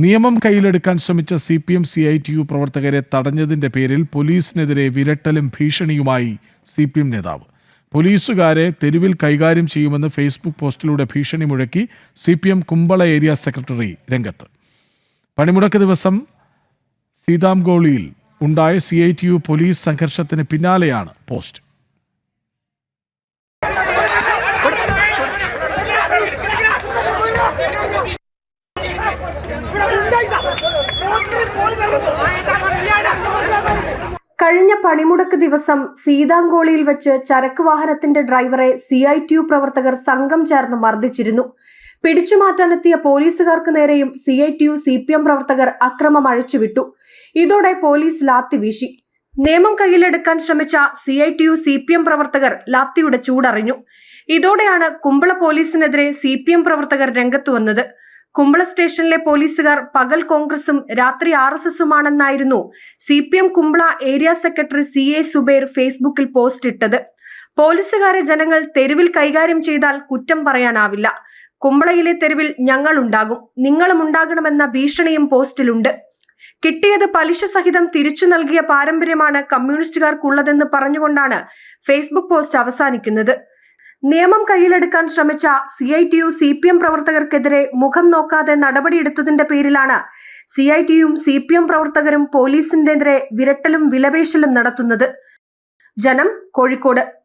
നിയമം കയ്യിലെടുക്കാൻ ശ്രമിച്ച C P M C I T U പ്രവർത്തകരെ തടഞ്ഞതിന്റെ പേരിൽ പോലീസിനെതിരെ വിരട്ടലും ഭീഷണിയുമായി സി പി എം നേതാവ്. പോലീസുകാരെ തെരുവിൽ കൈകാര്യം ചെയ്യുമെന്ന് ഫേസ്ബുക്ക് പോസ്റ്റിലൂടെ ഭീഷണി മുഴക്കി C P M Kumbala area secretary രംഗത്ത്. പണിമുടക്ക് ദിവസം സീതാംഗോളിയിൽ ഉണ്ടായ C I T U police സംഘർഷത്തിന് പിന്നാലെയാണ് പോസ്റ്റ്. കഴിഞ്ഞ പണിമുടക്ക് ദിവസം സീതാങ്കോളിയിൽ വെച്ച് ചരക്ക് വാഹനത്തിന്റെ ഡ്രൈവറെ സി ഐ ടി യു പ്രവർത്തകർ സംഘം ചേർന്ന് മർദ്ദിച്ചിരുന്നു. പിടിച്ചുമാറ്റാനെത്തിയ പോലീസുകാർക്ക് നേരെയും C I T U C P M പ്രവർത്തകർ അക്രമം അഴിച്ചുവിട്ടു. ഇതോടെ പോലീസ് ലാത്തി വീശി. നിയമം കയ്യിലെടുക്കാൻ ശ്രമിച്ച C I T U C P M പ്രവർത്തകർ ലാത്തിയുടെ ചൂടറിഞ്ഞു. ഇതോടെയാണ് കുമ്പള പോലീസിനെതിരെ സി പി എം പ്രവർത്തകർ രംഗത്തു വന്നത്. കുമ്പള സ്റ്റേഷനിലെ പോലീസുകാർ പകൽ കോൺഗ്രസും രാത്രി R S എസുമാണെന്നായിരുന്നു C P M Kumbala area secretary C A Subair ഫേസ്ബുക്കിൽ പോസ്റ്റ് ഇട്ടത്. പോലീസുകാരെ ജനങ്ങൾ തെരുവിൽ കൈകാര്യം ചെയ്താൽ കുറ്റം പറയാനാവില്ല. കുമ്പളയിലെ തെരുവിൽ ഞങ്ങൾ ഉണ്ടാകും നിങ്ങളും ഉണ്ടാകണമെന്ന ഭീഷണിയും പോസ്റ്റിലുണ്ട്. കിട്ടിയത് പലിശ സഹിതം തിരിച്ചു നൽകിയ പാരമ്പര്യമാണ് കമ്മ്യൂണിസ്റ്റുകാർക്കുള്ളതെന്ന് പറഞ്ഞുകൊണ്ടാണ് ഫേസ്ബുക്ക് പോസ്റ്റ് അവസാനിക്കുന്നത്. നിയമം കയ്യിലെടുക്കാൻ ശ്രമിച്ച C I T U C P M പ്രവർത്തകർക്കെതിരെ മുഖം നോക്കാതെ നടപടിയെടുത്തതിന്റെ പേരിലാണ് സി ഐ ടിയും സി പി എം പ്രവർത്തകരും പോലീസിന്റെതിരെ വിരട്ടലും വിലപേശലും നടത്തുന്നത്. ജനം കോഴിക്കോട്.